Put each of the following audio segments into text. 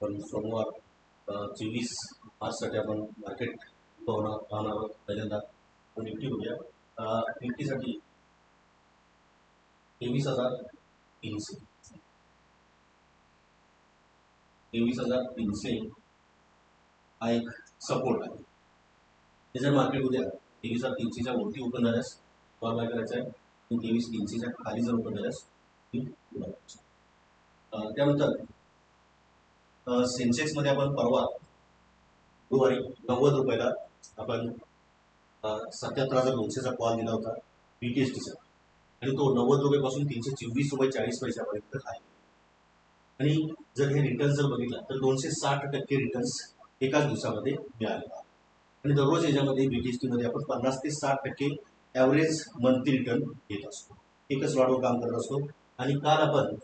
पण सोमवार चोवीस मार्चसाठी आपण मार्केट पाहणार पाहणार आहोत. पहिल्यांदा निफ्टी बघूया. निफ्टीसाठी तेवीस हजार तीनशे. तेवीस हजार तीनशे हा एक सपोर्ट आहे. हे जर मार्केट उद्या तेवीस हजार तीनशेच्या वरती ओपन झाल्यास कॉल बाय करायचा आहे? तेवीस तीनशेच्या खाली जर ओपन झाल्यास त्यानंतर सेन्सेक्समध्ये आपण परवा गुरुवारी नव्वद रुपयाला आपण सत्याहत्तर हजार दोनशेचा कॉल दिला होता बी टी एस आणि तो नव्वद रुपयापासून तीनशे चोवीस रुपये चाळीस पैशापर्यंत आहे. आणि जर हे रिटर्न जर बघितला तर दोनशे साठ टक्के रिटर्न्स एकाच दिवसामध्ये मिळाले आणि दररोज याच्यामध्ये बी टी आपण पन्नास ते साठ टक्के ॲव्हरेज मंथली रिटर्न घेत असतो. एकच लॉटवर काम करत असतो. आणि काल आपण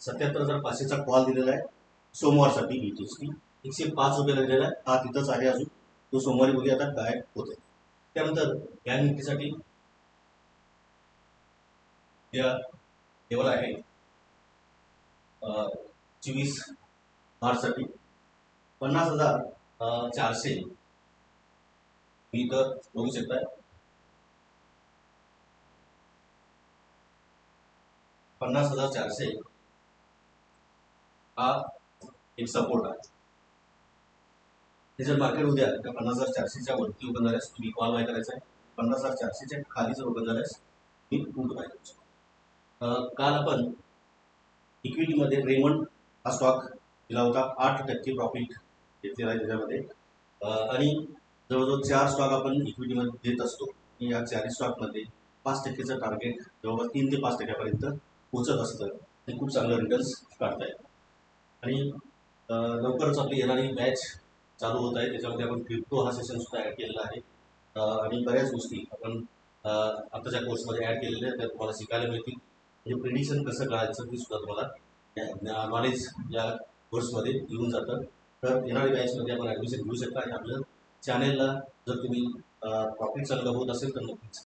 सत्याहत्तर हजार पाचशेचा कॉल दिलेला आहे. सोमवारसाठी बी टी एकशे पाच रुपये दिलेला आहे हा तिथंच आहे अजून. तो सोमवारी बघूया आता काय होते त्यानंतर या निफ्टीसाठी या लेवल आहे चोवीस मार्चसाठी पन्नास हजार चारशे. मी तर बघू शकताय पन्नास हजार चारशे. हा एक सपोर्ट आहे हे जर मार्केट उद्या त्या पन्नास हजार चारशेच्या वरती ओपन झाल्यास तुम्ही कॉल बाय करायचा आहे. पन्नास हजार चारशेच्या खाली जर ओपन झाल्यास तुम्ही पुट बाय करायचो काल आपण इक्विटीमध्ये रेमंड हा स्टॉक दिला होता. आठ टक्के प्रॉफिट घेतलेला आहे त्याच्यामध्ये. आणि जवळजवळ चार स्टॉक आपण इक्विटीमध्ये देत असतो. आणि या चारही स्टॉकमध्ये पाच टक्केचं टार्गेट जवळपास तीन ते पाच टक्क्यापर्यंत पोहोचत असतं. आणि खूप चांगलं रिटर्न्स काढता येतं आणि लवकरच आपली येणारी बॅच चालू होत आहे. त्याच्यामध्ये आपण क्रिप्टो हा सेशन सुद्धा ॲड केलेला आहे. आणि बऱ्याच गोष्टी आपण आताच्या कोर्समध्ये ॲड केलेल्या आहेत. त्या तुम्हाला शिकायला मिळतील. म्हणजे प्रिडिक्शन कसं करायचं ते सुद्धा तुम्हाला नॉलेज या कोर्समध्ये येऊन जातं. तर येणाऱ्या बॅचमध्ये आपण ॲडमिशन घेऊ शकता. आणि आपल्या चॅनेलला जर तुम्ही प्रॉफिट चांगलं होत असेल तर नक्कीच